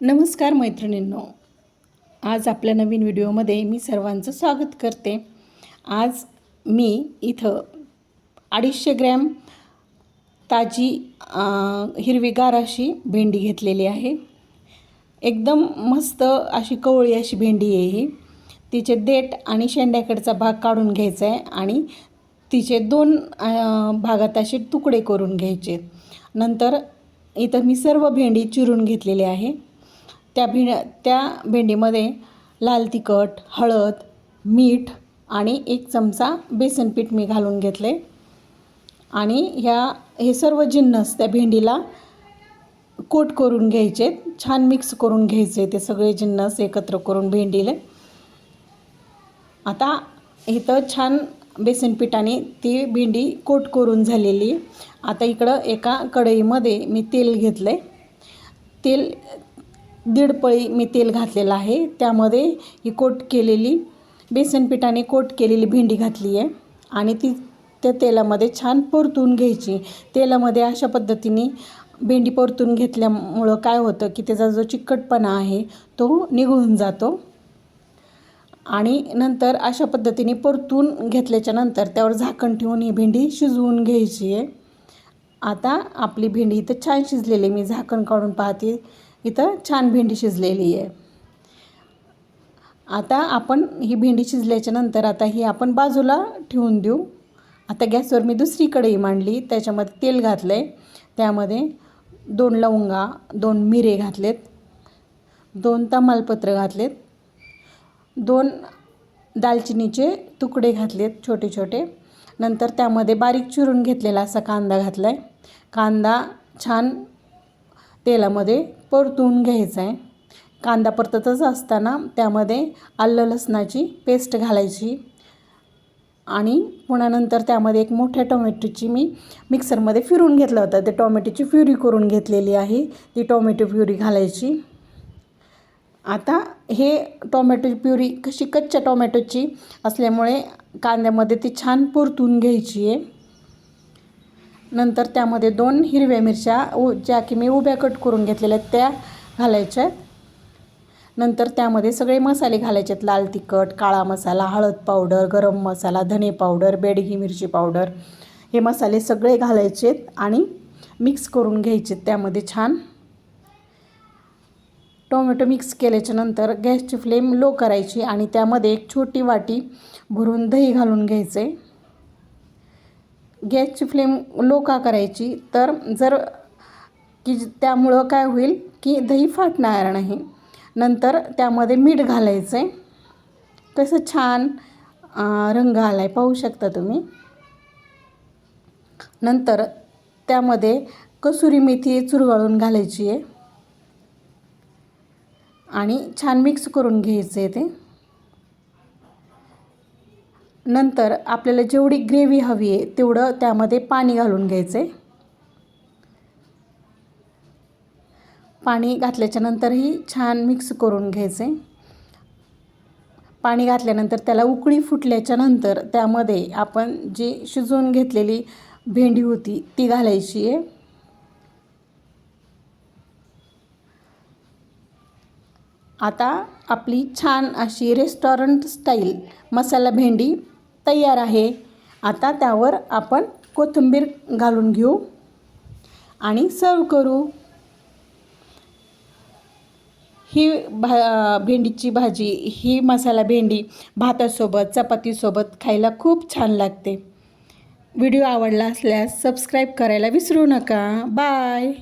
नमस्कार मैत्रिणींनो. आज आपल्या नवीन व्हिडिओमध्ये मी सर्वांचं स्वागत करते. आज मी इथं अडीचशे ग्रॅम ताजी हिरवीगार अशी भेंडी घेतलेली आहे. एकदम मस्त अशी कवळी अशी भेंडी आहे ही. तिचे देठ आणि शेंड्याकडचा भाग काढून घ्यायचा आहे आणि तिचे दोन भागात असे तुकडे करून घ्यायचे नंतर इथं मी सर्व भेंडी चिरून घेतलेली आहे. त्या भिण त्या भेंडीमध्ये लाल तिखट हळद मीठ आणि एक चमचा बेसन पीठ मी घालून घेतले. आणि ह्या हे सर्व जिन्नस त्या भेंडीला कोट करून घ्यायचे छान मिक्स करून घ्यायचे ते सगळे जिन्नस एकत्र करून भेंडीले. आता इथं छान बेसन पिठाने ती भेंडी कोट करून झालेली. आता इकडं एका कढईमध्ये मी तेल घेतलं आहे तेल दीड पळी मी तेल घातलेलं आहे. त्यामध्ये ही कोट केलेली बेसन पिठाने कोट केलेली भेंडी घातली आहे. आणि ती त्या तेलामध्ये छान परतून घ्यायची. तेलामध्ये अशा पद्धतीने भेंडी परतून घेतल्यामुळं काय होतं की त्याचा जो चिकटपणा आहे तो निघून जातो. आणि नंतर अशा पद्धतीने परतून घेतल्याच्या नंतर त्यावर झाकण ठेवून ही भेंडी शिजवून घ्यायची आहे. आता आपली भेंडी इथं छान शिजलेली आहे. मी झाकण काढून पाहते. इथं छान भेंडी शिजलेली आहे. आता आपण ही भेंडी शिजल्याच्या नंतर आता ही आपण बाजूला ठेवून देऊ. आता गॅसवर मी दुसरी कढई मांडली त्याच्यामध्ये तेल घातलं आहे त्यामध्ये दोन लवंगा दोन मिरे घातलेत दोन तमालपत्र घातलेत दोन दालचिनीचे तुकडे घातलेत छोटे छोटे. नंतर त्यामध्ये बारीक चिरून घेतलेला असा कांदा घातला आहे कांदा छान तेलामध्ये परतून घ्यायचा आहे. कांदा परततच असताना त्यामध्ये आलं लसणाची पेस्ट घालायची आणि पुन्हा नंतर त्यामध्ये एक मोठ्या टोमॅटोची मी मिक्सरमध्ये फिरून घेतलं होतं. ते टोमॅटोची प्युरी करून घेतलेली आहे. ती टोमॅटो प्युरी घालायची. आता हे टोमॅटो प्युरी कशी कच्च्या टोमॅटोची असल्यामुळे कांद्यामध्ये ती छान परतून घ्यायची आहे. नंतर त्यामध्ये दोन हिरव्या मिरच्या उ ज्या की मी उभ्या कट करून घेतलेल्या आहेत त्या घालायच्या आहेत. नंतर त्यामध्ये सगळे मसाले घालायचे आहेत. लाल तिखट काळा मसाला हळद पावडर गरम मसाला धने पावडर बेडगी मिरची पावडर. हे मसाले सगळे घालायचे आणि मिक्स करून घ्यायचे आहेत. त्यामध्ये छान टोमॅटो मिक्स केल्याच्यानंतर गॅसची फ्लेम लो करायची आणि त्यामध्ये एक छोटी वाटी भरून दही घालून घ्यायचे. गॅसची फ्लेम लो का करायची? तर जर की त्यामुळं काय होईल की दही फाटणार नाही. नंतर त्यामध्ये मीठ घालायचं आहे कसं छान रंग आला आहे पाहू शकता तुम्ही. नंतर त्यामध्ये कसुरी मेथी चुरगळून घालायची आहे. आणि छान मिक्स करून घ्यायचं आहे ते. नंतर आपल्याला जेवढी ग्रेव्ही हवी आहे तेवढं त्यामध्ये पाणी घालून घ्यायचं. आहे पाणी घातल्याच्या नंतरही छान मिक्स करून घ्यायचे. पाणी घातल्यानंतर त्याला उकळी फुटल्याच्या नंतर त्यामध्ये आपण जी शिजवून घेतलेली भेंडी होती ती घालायची आहे. आता आपली छान अशी रेस्टॉरंट स्टाईल मसाला भेंडी तयार आहे. आता त्यावर आपण कोथिंबीर घालून घेऊ आणि सर्व करू. ही भा भेंडीची भाजी ही मसाला भेंडी भातासोबत चपातीसोबत खायला खूप छान लागते. व्हिडिओ आवडला असल्यास सबस्क्राईब करायला विसरू नका. बाय